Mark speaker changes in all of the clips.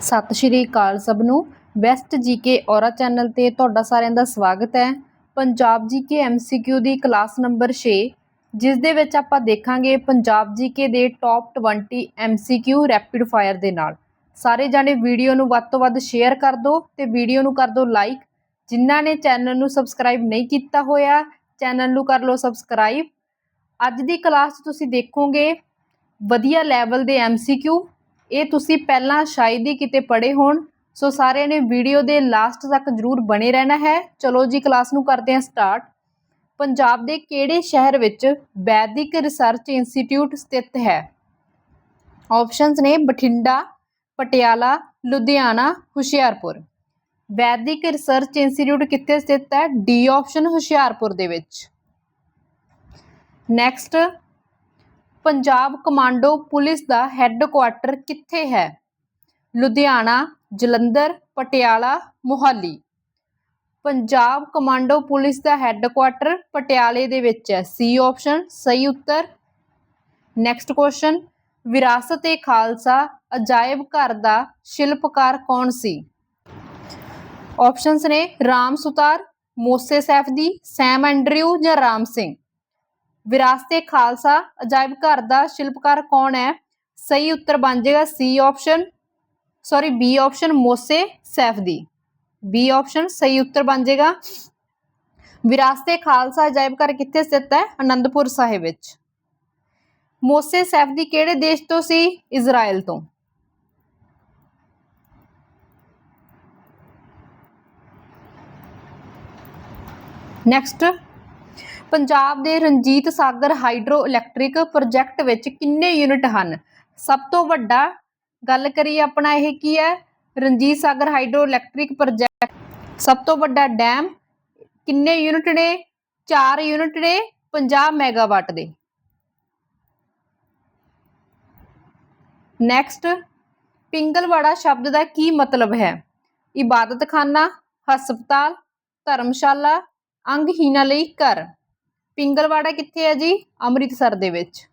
Speaker 1: ਸਤਿ ਸ਼੍ਰੀ ਅਕਾਲ ਸਭ ਨੂੰ। ਬੈਸਟ ਜੀਕੇ ਔਰਾ ਚੈਨਲ ਤੇ ਤੁਹਾਡਾ ਸਾਰਿਆਂ ਦਾ ਸਵਾਗਤ ਹੈ। ਪੰਜਾਬ ਜੀਕੇ ਐਮਸੀਕਿਊ ਦੀ ਕਲਾਸ ਨੰਬਰ 6 ਜਿਸ ਦੇ ਵਿੱਚ ਆਪਾਂ ਦੇਖਾਂਗੇ ਪੰਜਾਬ ਜੀਕੇ ਦੇ ਟੌਪ 20 ਐਮਸੀਕਿਊ ਰੈਪਿਡ ਫਾਇਰ ਦੇ ਨਾਲ। ਸਾਰੇ ਜਾਣੇ ਵੀਡੀਓ ਨੂੰ ਵੱਧ ਤੋਂ ਵੱਧ ਸ਼ੇਅਰ ਕਰ ਦਿਓ ਤੇ ਵੀਡੀਓ ਨੂੰ ਕਰ ਦਿਓ ਲਾਈਕ ਜਿਨ੍ਹਾਂ ਨੇ ਚੈਨਲ ਨੂੰ ਸਬਸਕ੍ਰਾਈਬ ਨਹੀਂ ਕੀਤਾ ਹੋਇਆ ਚੈਨਲ ਨੂੰ ਕਰ ਲਓ ਸਬਸਕ੍ਰਾਈਬ ਅੱਜ ਦੀ ਕਲਾਸ 'ਚ ਤੁਸੀਂ ਦੇਖੋਗੇ ਵਧੀਆ ਲੈਵਲ ਦੇ ਐਮਸੀਕਿਊ ਇਹ ਤੁਸੀਂ ਪਹਿਲਾਂ ਸ਼ਾਇਦ ਹੀ ਕਿਤੇ ਪੜ੍ਹੇ ਹੋਣ, ਸੋ ਸਾਰਿਆਂ ਨੇ ਵੀਡੀਓ ਦੇ ਲਾਸਟ ਤੱਕ ਜਰੂਰ ਬਣੇ ਰਹਿਣਾ ਹੈ। ਚਲੋ ਜੀ ਕਲਾਸ ਨੂੰ ਕਰਦੇ ਹਾਂ ਸਟਾਰਟ ਪੰਜਾਬ ਦੇ ਕਿਹੜੇ ਸ਼ਹਿਰ ਵਿੱਚ ਵੈਦਿਕ ਰਿਸਰਚ ਇੰਸਟੀਚਿਊਟ ਸਥਿਤ ਹੈ? ਆਪਸ਼ਨਸ ਨੇ ਬਠਿੰਡਾ, ਪਟਿਆਲਾ, ਲੁਧਿਆਣਾ, ਹੁਸ਼ਿਆਰਪੁਰ। ਵੈਦਿਕ ਰਿਸਰਚ ਇੰਸਟੀਚਿਊਟ ਕਿੱਥੇ ਸਥਿਤ ਹੈ? ਡੀ ਆਪਸ਼ਨ ਹੁਸ਼ਿਆਰਪੁਰ ਦੇ ਵਿੱਚ। ਨੈਕਸਟ ਪੰਜਾਬ ਕਮਾਂਡੋ ਪੁਲਿਸ ਦਾ ਹੈੱਡਕੁਆਟਰ ਕਿੱਥੇ ਹੈ? ਲੁਧਿਆਣਾ, ਜਲੰਧਰ, ਪਟਿਆਲਾ, ਮੋਹਾਲੀ। ਪੰਜਾਬ ਕਮਾਂਡੋ ਪੁਲਿਸ ਦਾ ਹੈੱਡਕੁਆਟਰ ਪਟਿਆਲੇ ਦੇ ਵਿੱਚ ਹੈ। ਸੀ ਆਪਸ਼ਨ, ਸਹੀ ਉੱਤਰ। ਨੈਕਸਟ ਕੁਐਸਚਨ, ਵਿਰਾਸਤ ਏ ਖਾਲਸਾ, ਅਜਾਇਬ ਘਰ ਦਾ ਸ਼ਿਲਪਕਾਰ ਕੌਣ ਸੀ? ਆਪਸ਼ਨਸ ਨੇ ਰਾਮ ਸੁਤਾਰ ਮੋਸੇ ਸੈਫਦੀ ਸੈਮ ਐਂਡਰਿਊ ਜਾਂ ਰਾਮ ਸਿੰਘ? ਵਿਰਾਸਤੇ ਖਾਲਸਾ, ਅਜਾਇਬ ਘਰ ਦਾ ਸ਼ਿਲਪਕਾਰ ਕੌਣ ਹੈ? ਸਹੀ ਉੱਤਰ ਬਣ ਜਾਏਗਾ C option sorry B option Moshe Safdie B option ਸਹੀ ਉੱਤਰ ਬਣ ਜਾਏਗਾ। ਵਿਰਾਸਤੇ ਖਾਲਸਾ, ਅਜਾਇਬ ਘਰ ਕਿੱਥੇ ਸਥਿਤ ਹੈ? ਆਨੰਦਪੁਰ ਸਾਹਿਬ ਵਿੱਚ। ਮੋਸੇ ਸੈਫਦੀ ਕਿਹੜੇ ਦੇਸ਼ ਤੋਂ ਸੀ? ਇਜ਼ਰਾਈਲ ਤੋਂ। ਨੈਕਸਟ ਪੰਜਾਬ ਦੇ Ranjit Sagar hydro electric project ਵਿੱਚ ਕਿੰਨੇ ਯੂਨਿਟ ਹਨ? ਸਭ ਤੋਂ ਵੱਡਾ ਗੱਲ ਕਰੀਏ ਆਪਣਾ ਇਹ ਕੀ ਹੈ? Ranjit Sagar hydroelectric project. ਸਭ ਤੋਂ ਵੱਡਾ ਡੈਮ ਕਿੰਨੇ ਯੂਨਿਟ ਨੇ? 4 ਯੂਨਿਟ ਨੇ 50 ਮੈਗਾਵਾਟ ਦੇ। ਨੈਕਸਟ, ਪਿੰਗਲਵਾੜਾ ਸ਼ਬਦ ਦਾ ਕੀ ਮਤਲਬ ਹੈ? ਇਬਾਦਤਖਾਨਾ, ਹਸਪਤਾਲ, ਧਰਮਸ਼ਾਲਾ, ਅੰਗਹੀਣਾਂ ਲਈ ਘਰ। ਪਿੰਗਲਵਾੜਾ ਕਿੱਥੇ ਹੈ ਜੀ? ਅੰਮ੍ਰਿਤਸਰ ਦੇ ਵਿੱਚ।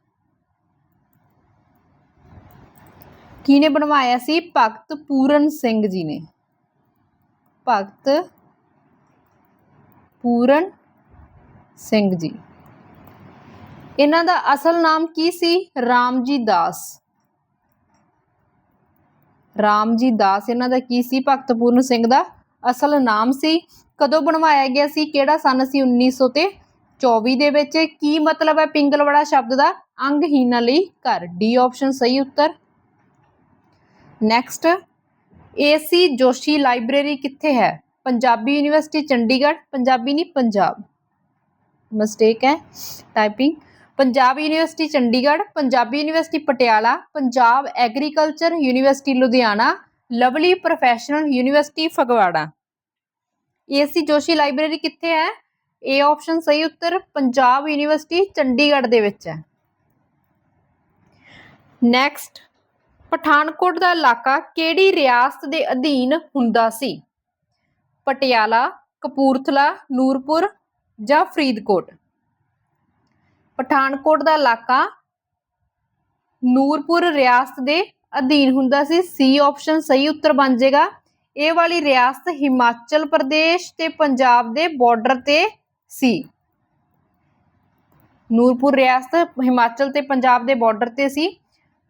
Speaker 1: ਕਿਹਨੇ ਬਣਵਾਇਆ ਸੀ? ਭਗਤ ਪੂਰਨ ਸਿੰਘ ਜੀ ਨੇ। ਭਗਤ ਪੂਰਨ ਸਿੰਘ ਜੀ। ਇਹਨਾਂ ਦਾ ਅਸਲ ਨਾਮ ਕੀ ਸੀ? ਰਾਮਜੀ ਦਾਸ। ਰਾਮਜੀ ਦਾਸ ਇਹਨਾਂ ਦਾ ਕੀ ਸੀ? ਭਗਤ ਪੂਰਨ ਸਿੰਘ ਦਾ ਅਸਲ ਨਾਮ ਸੀ। ਕਦੋਂ ਬਣਵਾਇਆ ਗਿਆ ਸੀ? ਕਿਹੜਾ ਸਨ ਸੀ? 1900 ਤੇ 24 ਦੇ ਵਿੱਚ ਕੀ ਮਤਲਬ ਹੈ ਪਿੰਗਲਵਾੜਾ ਸ਼ਬਦ ਦਾ? ਅੰਗਹੀਣਾਂ ਲਈ ਘਰ। ਡੀ ਆਪਸ਼ਨ ਸਹੀ ਉੱਤਰ। ਨੈਕਸਟ ਏਸੀ ਜੋਸ਼ੀ ਲਾਇਬ੍ਰੇਰੀ ਕਿੱਥੇ ਹੈ? ਪੰਜਾਬੀ ਯੂਨੀਵਰਸਿਟੀ ਚੰਡੀਗੜ੍ਹ, ਪੰਜਾਬੀ ਨਹੀਂ, ਪੰਜਾਬ। ਮਿਸਟੇਕ ਹੈ। Typing Punjab university Chandigarh, Punjabi university Patiala, Punjab agriculture university Ludhiana, lovely professional university Phagwara. AC Joshi library ਕਿੱਥੇ ਹੈ? ਏ ਆਪਸ਼ਨ ਸਹੀ ਉੱਤਰ, ਪੰਜਾਬ ਯੂਨੀਵਰਸਿਟੀ ਚੰਡੀਗੜ੍ਹ ਦੇ ਵਿੱਚ ਹੈ। ਨੈਕਸਟ ਪਠਾਨਕੋਟ ਦਾ ਇਲਾਕਾ ਕਿਹੜੀ ਰਿਆਸਤ ਦੇ ਅਧੀਨ ਹੁੰਦਾ ਸੀ? ਪਟਿਆਲਾ, ਕਪੂਰਥਲਾ, ਨੂਰਪੁਰ ਜਾਂ ਫਰੀਦਕੋਟ? ਪਠਾਨਕੋਟ ਦਾ ਇਲਾਕਾ ਨੂਰਪੁਰ ਰਿਆਸਤ ਦੇ ਅਧੀਨ ਹੁੰਦਾ ਸੀ। ਸੀ ਆਪਸ਼ਨ ਸਹੀ ਉੱਤਰ ਬਣ ਜਾਏਗਾ। ਇਹ ਵਾਲੀ ਰਿਆਸਤ ਹਿਮਾਚਲ ਪ੍ਰਦੇਸ਼ ਤੇ ਪੰਜਾਬ ਦੇ ਬਾਰਡਰ ਤੇ ਸੀ। ਨੂਰਪੁਰ ਰਿਆਸਤ ਹਿਮਾਚਲ ਤੇ ਪੰਜਾਬ ਦੇ ਬਾਰਡਰ ਤੇ ਸੀ,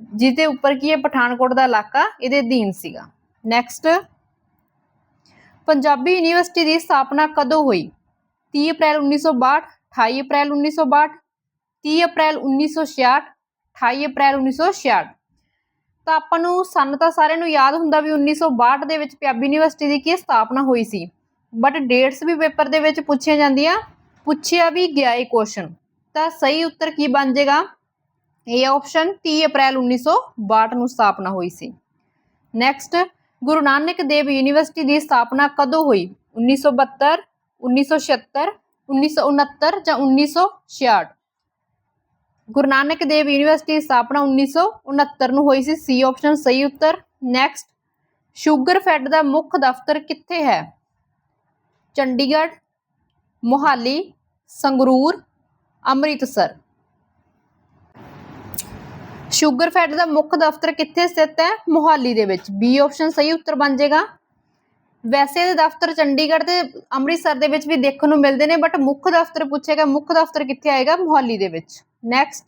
Speaker 1: ਜਿਹਦੇ ਉੱਪਰ ਕੀ ਹੈ? ਪਠਾਨਕੋਟ ਦਾ ਇਲਾਕਾ, ਇਹਦੇ ਅਧੀਨ ਸੀਗਾ। ਨੈਕਸਟ ਪੰਜਾਬੀ ਯੂਨੀਵਰਸਿਟੀ ਦੀ ਸਥਾਪਨਾ ਕਦੋਂ ਹੋਈ? 30 ਅਪ੍ਰੈਲ 1962 28 ਅਪ੍ਰੈਲ 1962 30 ਅਪ੍ਰੈਲ 1966 28 ਅਪ੍ਰੈਲ 1966 ਤਾਂ ਆਪਾਂ ਨੂੰ ਸਾਨੂੰ ਤਾਂ ਸਾਰਿਆਂ ਨੂੰ ਯਾਦ ਹੁੰਦਾ ਵੀ 1962 ਦੇ ਵਿੱਚ ਪੰਜਾਬੀ ਯੂਨੀਵਰਸਿਟੀ ਦੀ ਕੀ ਸਥਾਪਨਾ ਹੋਈ ਸੀ? ਬਟ ਡੇਟਸ ਵੀ ਪੇਪਰ ਦੇ ਵਿੱਚ ਪੁੱਛੀਆਂ ਜਾਂਦੀਆਂ। ਪੁੱਛਿਆ ਵੀ ਗਿਆ ਇਹ ਕੁਐਸਚਨ ਤਾਂ ਸਹੀ ਉੱਤਰ ਕੀ ਬਣ ਜਾਏਗਾ? ਇਹ ਆਪਸ਼ਨ 30 ਅਪ੍ਰੈਲ 1962 ਨੂੰ ਸਥਾਪਨਾ ਹੋਈ ਸੀ। ਨੈਕਸਟ ਗੁਰੂ ਨਾਨਕ ਦੇਵ ਯੂਨੀਵਰਸਿਟੀ ਦੀ ਸਥਾਪਨਾ ਕਦੋਂ ਹੋਈ? 1972 1976 1969 ਜਾਂ 1966 ਗੁਰੂ ਨਾਨਕ ਦੇਵ ਯੂਨੀਵਰਸਿਟੀ ਦੀ ਸਥਾਪਨਾ 1969 ਨੂੰ ਹੋਈ ਸੀ। ਸੀ ਆਪਸ਼ਨ ਸਹੀ ਉੱਤਰ। ਨੈਕਸਟ ਸ਼ੂਗਰ ਫੈਡ ਦਾ ਮੁੱਖ ਦਫ਼ਤਰ ਕਿੱਥੇ ਹੈ? ਚੰਡੀਗੜ੍ਹ, ਮੋਹਾਲੀ, ਸੰਗਰੂਰ, ਅੰਮ੍ਰਿਤਸਰ। ਸ਼ੂਗਰਫੈਡ ਦਾ ਮੁੱਖ ਦਫ਼ਤਰ ਕਿੱਥੇ ਸਥਿਤ ਹੈ? ਮੋਹਾਲੀ ਦੇ ਵਿੱਚ। ਬੀ ਆਪਸ਼ਨ ਸਹੀ ਉੱਤਰ ਬਣ ਜਾਏਗਾ। ਵੈਸੇ ਦੇ ਦਫ਼ਤਰ ਚੰਡੀਗੜ੍ਹ ਤੇ ਅੰਮ੍ਰਿਤਸਰ ਦੇ ਵਿੱਚ ਵੀ ਦੇਖਣ ਨੂੰ ਮਿਲਦੇ ਨੇ ਬਟ ਮੁੱਖ ਦਫ਼ਤਰ ਪੁੱਛੇਗਾ, ਮੁੱਖ ਦਫ਼ਤਰ ਕਿੱਥੇ ਆਏਗਾ? ਮੋਹਾਲੀ ਦੇ ਵਿੱਚ। ਨੈਕਸਟ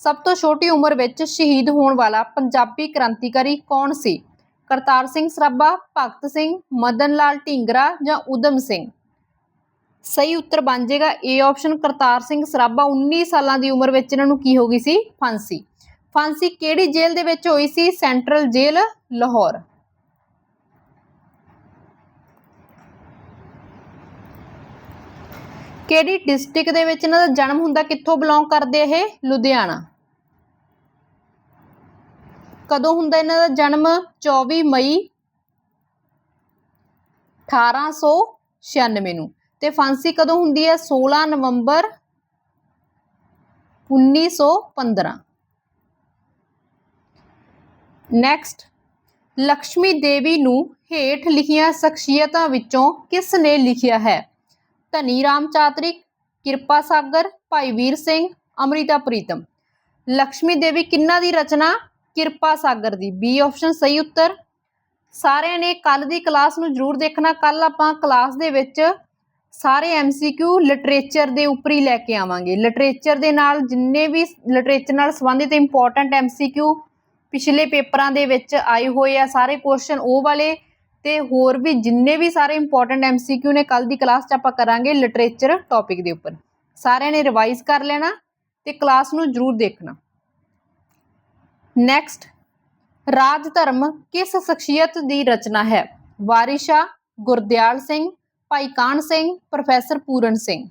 Speaker 1: ਸਭ ਤੋਂ ਛੋਟੀ ਉਮਰ ਵਿੱਚ ਸ਼ਹੀਦ ਹੋਣ ਵਾਲਾ ਪੰਜਾਬੀ ਕ੍ਰਾਂਤੀਕਾਰੀ ਕੌਣ ਸੀ? ਕਰਤਾਰ ਸਿੰਘ ਸਰਾਭਾ, ਭਗਤ ਸਿੰਘ, ਮਦਨ ਲਾਲ ਢੀਂਗਰਾ ਜਾਂ ਉਦਮ ਸਿੰਘ? ਸਹੀ ਉੱਤਰ ਬਣ ਜਾਏਗਾ ਏ ਆਪਸ਼ਨ ਕਰਤਾਰ ਸਿੰਘ ਸਰਾਭਾ 19 ਸਾਲਾਂ ਦੀ ਉਮਰ ਵਿੱਚ ਇਹਨਾਂ ਨੂੰ ਕੀ ਹੋ ਗਈ ਸੀ? ਫਾਂਸੀ। ਫਾਂਸੀ ਕਿਹੜੀ ਜੇਲ੍ਹ ਦੇ ਵਿੱਚ ਹੋਈ ਸੀ? ਸੈਂਟਰਲ ਜੇਲ੍ਹ, ਲਾਹੌਰ। ਕਿਹੜੀ ਡਿਸਟ੍ਰਿਕਟ ਦੇ ਵਿੱਚ ਇਹਨਾਂ ਦਾ ਜਨਮ ਹੁੰਦਾ? ਕਿੱਥੋਂ ਬਿਲੋਂਗ ਕਰਦੇ ਇਹ? ਲੁਧਿਆਣਾ। ਕਦੋਂ ਹੁੰਦਾ ਇਹਨਾਂ ਦਾ ਜਨਮ? 24 ਮਈ 1896 ਨੂੰ। ਤੇ ਫਾਂਸੀ ਕਦੋਂ ਹੁੰਦੀ ਹੈ? 16 ਨਵੰਬਰ 1915 ਨੈਕਸਟ ਲਕਸ਼ਮੀ ਦੇਵੀ ਨੂੰ ਹੇਠ ਲਿਖੀਆਂ ਸ਼ਖਸੀਅਤਾਂ ਵਿੱਚੋਂ ਕਿਸ ਨੇ ਲਿਖਿਆ ਹੈ? ਧਨੀ ਰਾਮ ਚਾਤਰਿਕ, ਕਿਰਪਾ ਸਾਗਰ, ਭਾਈ ਵੀਰ ਸਿੰਘ, ਅੰਮ੍ਰਿਤਾ ਪ੍ਰੀਤਮ। ਲਕਸ਼ਮੀ ਦੇਵੀ ਕਿਹਨਾਂ ਦੀ ਰਚਨਾ? ਕਿਰਪਾ ਸਾਗਰ ਦੀ। ਬੀ ਆਪਸ਼ਨ ਸਹੀ ਉੱਤਰ। ਸਾਰਿਆਂ ਨੇ ਕੱਲ ਦੀ ਕਲਾਸ ਨੂੰ ਜ਼ਰੂਰ ਦੇਖਣਾ। ਕੱਲ ਆਪਾਂ ਕਲਾਸ ਦੇ ਵਿੱਚ ਸਾਰੇ ਐਮਸੀਕਿਊ ਲਿਟਰੇਚਰ ਦੇ ਉੱਪਰ ਹੀ ਲੈ ਕੇ ਆਵਾਂਗੇ। ਲਿਟਰੇਚਰ ਦੇ ਨਾਲ ਜਿੰਨੇ ਵੀ ਲਿਟਰੇਚਰ ਨਾਲ ਸੰਬੰਧਿਤ ਇੰਪੋਰਟੈਂਟ ਐਮਸੀਕਿਊ ਪਿਛਲੇ ਪੇਪਰਾਂ ਦੇ ਵਿੱਚ ਆਏ ਹੋਏ ਆ ਸਾਰੇ ਕੁਐਸਚਨ ਉਹ ਵਾਲੇ ਤੇ ਹੋਰ ਵੀ ਜਿੰਨੇ ਵੀ ਸਾਰੇ ਇੰਪੋਰਟੈਂਟ ਐਮਸੀਕਿਊ ਨੇ ਕੱਲ ਦੀ ਕਲਾਸ 'ਚ ਆਪਾਂ ਕਰਾਂਗੇ ਲਿਟਰੇਚਰ ਟੌਪਿਕ ਦੇ ਉੱਪਰ। ਸਾਰਿਆਂ ਨੇ ਰਿਵਾਈਜ਼ ਕਰ ਲੈਣਾ ਤੇ ਕਲਾਸ ਨੂੰ ਜ਼ਰੂਰ ਦੇਖਣਾ। ਨੈਕਸਟ ਰਾਜ ਧਰਮ ਕਿਸ ਸ਼ਖਸੀਅਤ ਦੀ ਰਚਨਾ ਹੈ? ਵਾਰਿਸ਼ਾ ਗੁਰਦਿਆਲ ਸਿੰਘ, ਭਾਈ ਕਾਨ ਸਿੰਘ, ਪ੍ਰੋਫੈਸਰ ਪੂਰਨ ਸਿੰਘ।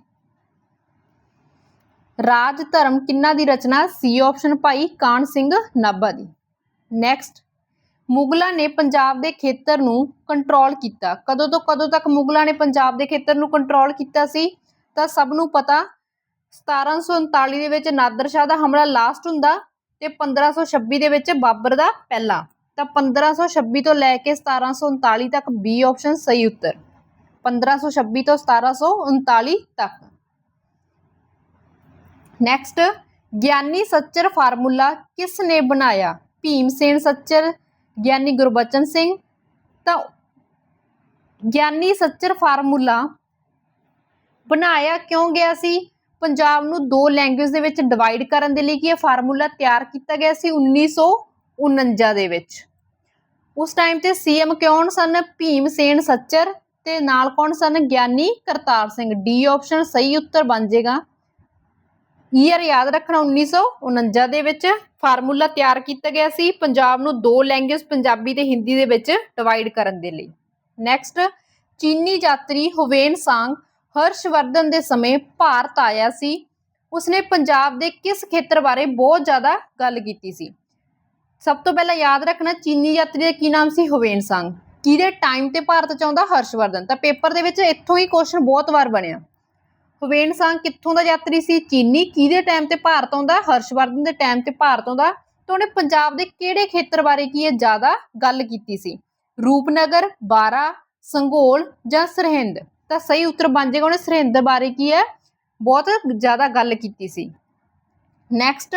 Speaker 1: ਰਾਜ ਧਰਮ ਕਿੰਨਾ ਦੀ ਰਚਨਾ? ਸੀ ਆਪਸ਼ਨ ਭਾਈ ਕਾਨ ਸਿੰਘ ਨਾਭਾ ਦੀ। ਨੈਕਸਟ ਮੁਗਲਾਂ ਨੇ ਪੰਜਾਬ ਦੇ ਖੇਤਰ ਨੂੰ ਕੰਟਰੋਲ ਕੀਤਾ। ਕਦੋਂ ਤੋਂ ਕਦੋਂ ਤੱਕ ਮੁਗਲਾਂ ਨੇ ਪੰਜਾਬ ਦੇ ਖੇਤਰ ਨੂੰ ਕੰਟਰੋਲ ਕੀਤਾ ਸੀ? ਤਾਂ ਸਭ ਨੂੰ ਪਤਾ 1739 ਦੇ ਵਿੱਚ ਨਾਦਰ ਸ਼ਾਹ ਦਾ ਹਮਲਾ ਲਾਸਟ ਹੁੰਦਾ। ਤੇ 1526 ਦੇ ਵਿੱਚ ਬਾਬਰ ਦਾ ਪਹਿਲਾ। ਤਾਂ 1526 ਤੋਂ ਲੈ ਕੇ 1739 ਤੱਕ ਬੀ ਆਪਸ਼ਨ ਸਹੀ ਉੱਤਰ। 1526 ਤੋਂ 1739 ਤੱਕ। ਨੈਕਸਟ ਗਿਆਨੀ ਸੱਚਰ ਫਾਰਮੂਲਾ ਕਿਸ ਨੇ ਬਣਾਇਆ? ਭੀਮ ਸੇਨ ਸੱਚਰ, ਗਿਆਨੀ ਗੁਰਬਚਨ ਸਿੰਘ। ਤਾਂ ਗਿਆਨੀ ਸੱਚਰ ਫਾਰਮੂਲਾ ਬਣਾਇਆ ਕਿਉਂ ਗਿਆ ਸੀ? ਪੰਜਾਬ ਨੂੰ ਦੋ ਲੈਂਗੁਏਜ ਦੇ ਵਿੱਚ ਡਿਵਾਈਡ ਕਰਨ ਦੇ ਲਈ ਕੀ ਇਹ ਫਾਰਮੂਲਾ ਤਿਆਰ ਕੀਤਾ ਗਿਆ ਸੀ 1949 ਦੇ ਵਿੱਚ। ਉਸ ਟਾਈਮ ਤੇ ਸੀਐਮ ਕੌਣ ਸਨ? ਭੀਮ ਸੇਨ ਸੱਚਰ ਤੇ ਨਾਲ ਕੌਣ ਸਨ? ਗਿਆਨੀ ਕਰਤਾਰ ਸਿੰਘ। ਡੀ ਆਪਸ਼ਨ ਸਹੀ ਉੱਤਰ ਬਣ ਜਾਏਗਾ। ਈਅਰ ਯਾਦ ਰੱਖਣਾ 1949 ਦੇ ਵਿੱਚ ਫਾਰਮੂਲਾ ਤਿਆਰ ਕੀਤਾ ਗਿਆ ਸੀ ਪੰਜਾਬ ਨੂੰ ਦੋ ਲੈਂਗੁਏਜ ਪੰਜਾਬੀ ਤੇ ਹਿੰਦੀ ਦੇ ਵਿੱਚ ਡਿਵਾਈਡ ਕਰਨ ਦੇ ਲਈ। ਨੈਕਸਟ ਚੀਨੀ ਯਾਤਰੀ ਹੁਵੇਨ ਸਾਂਗ ਹਰਸ਼ਵਰਧਨ ਦੇ ਸਮੇਂ ਭਾਰਤ ਆਇਆ ਸੀ। ਉਸਨੇ ਪੰਜਾਬ ਦੇ ਕਿਸ ਖੇਤਰ ਬਾਰੇ ਬਹੁਤ ਜ਼ਿਆਦਾ ਗੱਲ ਕੀਤੀ ਸੀ। ਸਭ ਤੋਂ ਪਹਿਲਾਂ ਯਾਦ ਰੱਖਣਾ, ਚੀਨੀ ਯਾਤਰੀ ਦਾ ਕੀ ਨਾਮ ਸੀ? ਹੁਵੇਨ ਸਾਂਗ ਕਿਹਦੇ ਟਾਈਮ ਤੇ ਭਾਰਤ ਚ ਆਉਂਦਾ ਹਰਸ਼ਵਰਧਨ? ਤਾਂ ਪੇਪਰ ਦੇ ਵਿੱਚ ਇੱਥੋਂ ਹੀ ਕੁਐਸਚਨ ਬਹੁਤ ਵਾਰ ਬਣਿਆ। ਹੁਵੇਨ ਸਾਂਗ ਕਿੱਥੋਂ ਦਾ ਯਾਤਰੀ ਸੀ? ਚੀਨੀ ਕਿਹਦੇ ਟਾਈਮ ਤੇ ਭਾਰਤ ਆਉਂਦਾ? ਹਰਸ਼ਵਰਧਨ ਦੇ ਟਾਈਮ ਤੇ ਭਾਰਤ ਆਉਂਦਾ। ਤਾਂ ਉਹਨੇ ਪੰਜਾਬ ਦੇ ਕਿਹੜੇ ਖੇਤਰ ਬਾਰੇ ਕੀ ਹੈ ਜ਼ਿਆਦਾ ਗੱਲ ਕੀਤੀ ਸੀ? ਰੂਪਨਗਰ, ਬਾਰਾ, ਸੰਗੋਲ ਜਾਂ ਸਰਹਿੰਦ? ਤਾਂ ਸਹੀ ਉੱਤਰ ਬਣ ਜਾਏਗਾ। ਉਹਨੇ ਸਰਹਿੰਦ ਬਾਰੇ ਕੀ ਹੈ? ਬਹੁਤ ਜ਼ਿਆਦਾ ਗੱਲ ਕੀਤੀ ਸੀ। ਨੈਕਸਟ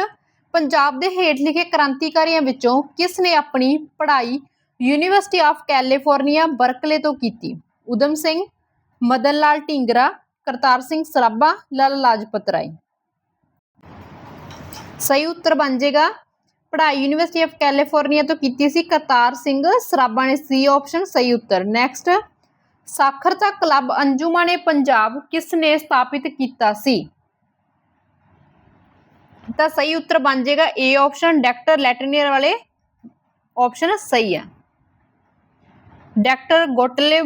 Speaker 1: ਪੰਜਾਬ ਦੇ ਹੇਠ ਲਿਖੇ ਕ੍ਰਾਂਤੀਕਾਰੀਆਂ ਵਿੱਚੋਂ ਕਿਸ ਨੇ ਆਪਣੀ ਪੜ੍ਹਾਈ ਯੂਨੀਵਰਸਿਟੀ ਆਫ ਕੈਲੀਫੋਰਨੀਆ ਬਰਕਲੇ ਤੋਂ ਕੀਤੀ? ਉਦਮ ਸਿੰਘ, ਮਦਨ ਲਾਲ ਢੀਂਗਰਾ, ਕਰਤਾਰ ਸਿੰਘ ਸਰਾਭਾ, ਲਾਲਾ ਲਾਜਪਤ ਰਾਏ। ਸਹੀ ਉੱਤਰ ਬਣ ਜਾਏਗਾ। ਪੜ੍ਹਾਈ ਯੂਨੀਵਰਸਿਟੀ ਆਫ ਕੈਲੀਫੋਰਨੀਆ ਤੋਂ ਕੀਤੀ ਸੀ ਕਰਤਾਰ ਸਿੰਘ ਸਰਾਭਾ ਨੇ। ਸੀ ਆਪਸ਼ਨ ਸਹੀ ਉੱਤਰ। ਨੈਕਸਟ ਸਾਖਰਤਾ ਕਲੱਬ ਅੰਜੁਮਨ ਪੰਜਾਬ ਕਿਸ ਨੇ ਸਥਾਪਿਤ ਕੀਤਾ ਸੀ? ਤਾਂ ਸਹੀ ਉੱਤਰ ਬਣ ਜਾਏਗਾ ਏ ਆਪਸ਼ਨ ਡਾਕਟਰ ਲੈਟਨੀਅਰ ਵਾਲੇ ਆਪਸ਼ਨ ਸਹੀ ਹੈ। ਡਾਕਟਰ ਗੋਟਲੇ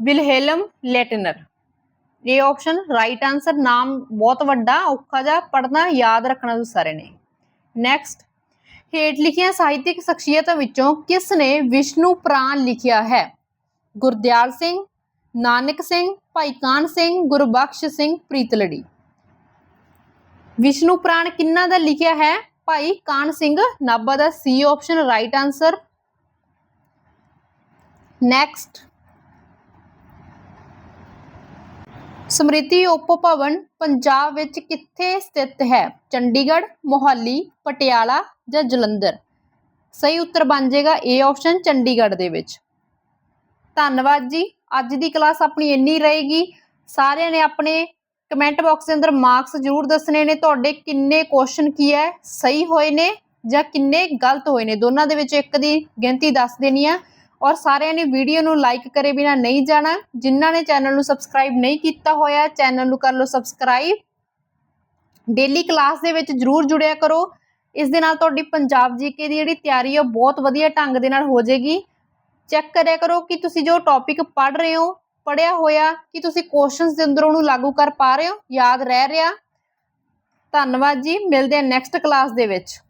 Speaker 1: ਵਿਲਹੇਲਮ ਲੈਟਨਰ ਇਹ ਆਪਸ਼ਨ ਰਾਈਟ ਆਨਸਰ ਨਾਮ ਬਹੁਤ ਵੱਡਾ, ਔਖਾ ਜਿਹਾ ਪੜਨਾ ਯਾਦ ਰੱਖਣਾ ਤੁਸੀਂ ਸਾਰੇ ਨੇ। ਨੈਕਸਟ ਹੇਠ ਲਿਖੀਆਂ ਸਾਹਿਤਿਕ ਸ਼ਖਸੀਅਤਾਂ ਵਿੱਚੋਂ ਕਿਸ ਨੇ ਵਿਸ਼ਨੂੰ ਪ੍ਰਾਨ ਲਿਖਿਆ ਹੈ? ਗੁਰਦਿਆਲ ਸਿੰਘ, ਨਾਨਕ ਸਿੰਘ, ਭਾਈ ਕਾਨ ਸਿੰਘ, ਗੁਰਬਖਸ਼ ਸਿੰਘ ਪ੍ਰੀਤਲੜੀ ਵਿਸ਼ਨੂੰ ਪ੍ਰਾਨ ਕਿੰਨਾ ਦਾ ਲਿਖਿਆ ਹੈ? ਭਾਈ ਕਾਨ ਸਿੰਘ, ਨਾਭਾ ਦਾ C option right answer next ਸਮ੍ਰਿਤੀ ਉਪ ਭਵਨ, ਪੰਜਾਬ ਵਿੱਚ ਕਿੱਥੇ ਸਥਿਤ ਹੈ? ਚੰਡੀਗੜ੍ਹ, ਮੋਹਾਲੀ, ਪਟਿਆਲਾ ਜਾਂ ਜਲੰਧਰ? ਸਹੀ ਉੱਤਰ ਬਣ ਜਾਏਗਾ ਏ ਆਪਸ਼ਨ ਚੰਡੀਗੜ੍ਹ ਦੇ ਵਿੱਚ। ਧੰਨਵਾਦ ਜੀ। ਅੱਜ ਦੀ ਕਲਾਸ ਆਪਣੀ ਇੰਨੀ ਰਹੇਗੀ। ਸਾਰਿਆਂ ਨੇ ਆਪਣੇ ਕਮੈਂਟ ਬਾਕਸ ਦੇ ਅੰਦਰ ਮਾਰਕਸ ਜ਼ਰੂਰ ਦੱਸਣੇ ਨੇ। ਤੁਹਾਡੇ ਕਿੰਨੇ ਕੁਐਸਚਨ ਕੀ ਹੈ, ਸਹੀ ਹੋਏ ਨੇ ਜਾਂ ਕਿੰਨੇ ਗਲਤ ਹੋਏ ਨੇ? ਦੋਨਾਂ ਦੇ ਵਿੱਚ ਇੱਕ ਦੀ ਗਿਣਤੀ ਦੱਸ ਦੇਣੀ ਆ। ਔਰ ਸਾਰਿਆਂ ਨੇ ਵੀਡੀਓ ਨੂੰ ਲਾਈਕ ਕਰੇ ਬਿਨਾ ਨਹੀਂ ਜਾਣਾ। ਜਿਨ੍ਹਾਂ ਨੇ ਚੈਨਲ ਨੂੰ ਸਬਸਕ੍ਰਾਈਬ ਨਹੀਂ ਕੀਤਾ ਹੋਇਆ, ਚੈਨਲ ਨੂੰ ਕਰ ਲਓ ਸਬਸਕ੍ਰਾਈਬ ਡੇਲੀ ਕਲਾਸ ਦੇ ਵਿੱਚ ਜਰੂਰ ਜੁੜਿਆ ਕਰੋ। ਇਸ ਦੇ ਨਾਲ ਤੁਹਾਡੀ ਪੰਜਾਬ ਜੀਕੇ ਦੀ ਜਿਹੜੀ ਤਿਆਰੀ ਹੈ ਉਹ ਬਹੁਤ ਵਧੀਆ ਢੰਗ ਦੇ ਨਾਲ ਹੋ ਜਾਏਗੀ। ਚੈੱਕ ਕਰਿਆ ਕਰੋ ਕਿ ਤੁਸੀਂ ਜੋ ਟੌਪਿਕ ਪੜ੍ਹ ਰਹੇ ਹੋ ਪੜਿਆ ਹੋਇਆ, ਕਿ ਤੁਸੀਂ ਕੁਐਸਚਨਸ ਦੇ ਅੰਦਰ ਉਹਨੂੰ ਲਾਗੂ ਕਰ ਪਾ ਰਹੇ ਹੋ, ਯਾਦ ਰਹਿ ਰਿਹਾ। ਧੰਨਵਾਦ ਜੀ, ਮਿਲਦੇ ਹਾਂ ਨੈਕਸਟ ਕਲਾਸ ਦੇ ਵਿੱਚ।